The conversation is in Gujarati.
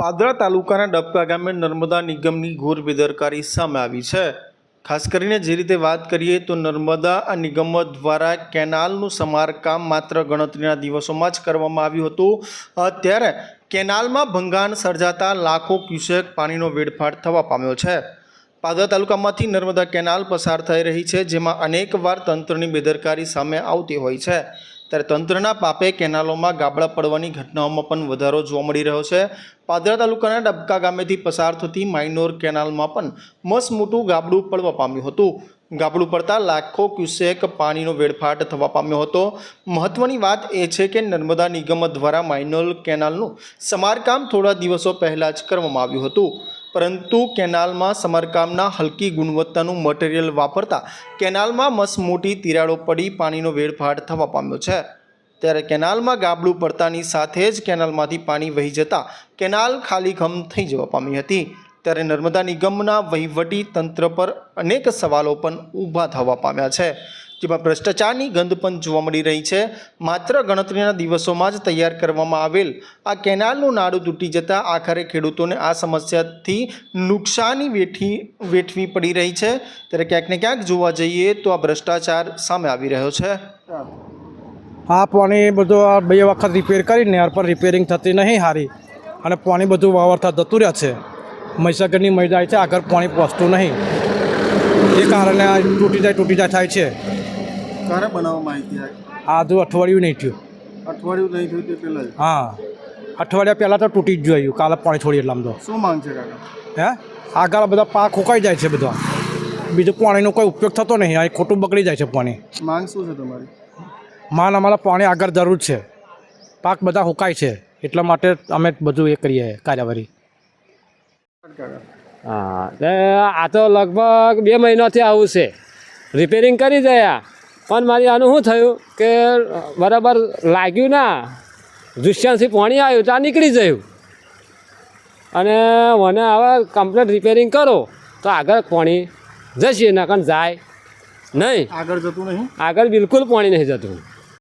પાદરા તાલુકાના ડબકા ગામે નર્મદા નિગમની ઘોર બેદરકારી સામે આવી છે. ખાસ કરીને જે રીતે વાત કરીએ તો નર્મદા નિગમ દ્વારા કેનાલનું સમારકામ માત્ર ગણતરીના દિવસોમાં જ કરવામાં આવ્યું હતું. ત્યારે કેનાલમાં ભંગાણ સર્જાતા લાખો ક્યુસેક પાણીનો વેડફાટ થવા પામ્યો છે. પાદરા તાલુકામાંથી નર્મદા કેનાલ પસાર થઈ રહી છે, જેમાં અનેકવાર તંત્રની બેદરકારી સામે આવતી હોય છે. ત્યારે તંત્રના પાપે કેનાલોમાં ગાબડા પડવાની ઘટનાઓમાં પણ વધારો જોવા મળી રહ્યો છે. પાદરા તાલુકાના ડબકા ગામેથી પસાર થતી માઇનોર કેનાલમાં પણ મસમોટું ગાબડું પડવા પામ્યું હતું. ગાબડું પડતા લાખો ક્યુસેક પાણીનો વેડફાટ થવા પામ્યો હતો. મહત્વની વાત એ છે કે નર્મદા નિગમ દ્વારા માઇનોર કેનાલનું સમારકામ થોડા દિવસો પહેલાં જ કરવામાં આવ્યું હતું. પરંતુ કેનાલમાં સમારકામના હલકી ગુણવત્તાનું મટીરિયલ વાપરતા કેનાલમાં મસમોટી મોટી તિરાડો પડી પાણીનો વેડફાટ થવા પામ્યો છે. ત્યારે કેનાલમાં ગાબડું પડતાની સાથે જ કેનાલમાંથી પાણી વહી જતાં કેનાલ ખાલીખમ થઈ જવા પામી હતી. ત્યારે નર્મદા નિગમના વહીવટી તંત્ર પર અનેક સવાલો પણ ઊભા થવા પામ્યા છે. જેમાં ભ્રષ્ટાચારની ગંધ પણ જોવા મળી રહી છે. માત્ર ગણતરીના દિવસોમાં જ તૈયાર કરવામાં આવેલ આ કેનાલનું નાડું તૂટી જતાં આખરે ખેડૂતોને આ સમસ્યાથી નુકસાની વેઠી, વેઠવી પડી રહી છે. ત્યારે ક્યાંક ને ક્યાંક જોવા જઈએ તો આ ભ્રષ્ટાચાર સામે આવી રહ્યો છે. આ પાણી બધું આ બે વખત રિપેર કરીને પર રિપેરિંગ થતી નહીં સારી અને પાણી બધું વાવરતા જતું રહ્યા છે. મહીસાગરની મહિલા છે, આગળ પાણી પહોંચતું નહીં. એ કારણે આ તૂટી જાય તૂટી જાય થાય છે. ક્યારે બનાવવામાં આવી આ? હજુ અઠવાડિયું નહીં થયું. અઠવાડિયું નહીં થયું તે પહેલાં હા. અઠવાડિયા પહેલાં તો તૂટી જ જોયું કાલે પાણી છોડી એટલે આમ તો. શું માંગ છે કાકા? હે? આગળ બધા પાક સુકાઈ જાય છે બધા. બીજું પાણીનો કોઈ ઉપયોગ થતો નહીં. આ ખોટું બગડી જાય છે પાણી. માંગ શું છે તમારી? માન અમારા પાણી આગળ જરૂર છે. પાક બધા સુકાય છે. એટલા માટે અમે બધું એ કરીએ કાર્યવાહી. હા. તે આ તો લગભગ બે મહિનાથી આવું છે. રિપેરિંગ કરી ગયા પણ મારી આનું શું થયું કે બરાબર લાગ્યું ના. દુષ્યાંતથી પાણી આવ્યું તો આ નીકળી ગયું. અને મને હવે કમ્પ્લેટ રિપેરિંગ કરો તો આગળ પાણી જશે નકર જાય નહીં. આગળ જતું નહીં? આગળ બિલકુલ પાણી નહીં જતું.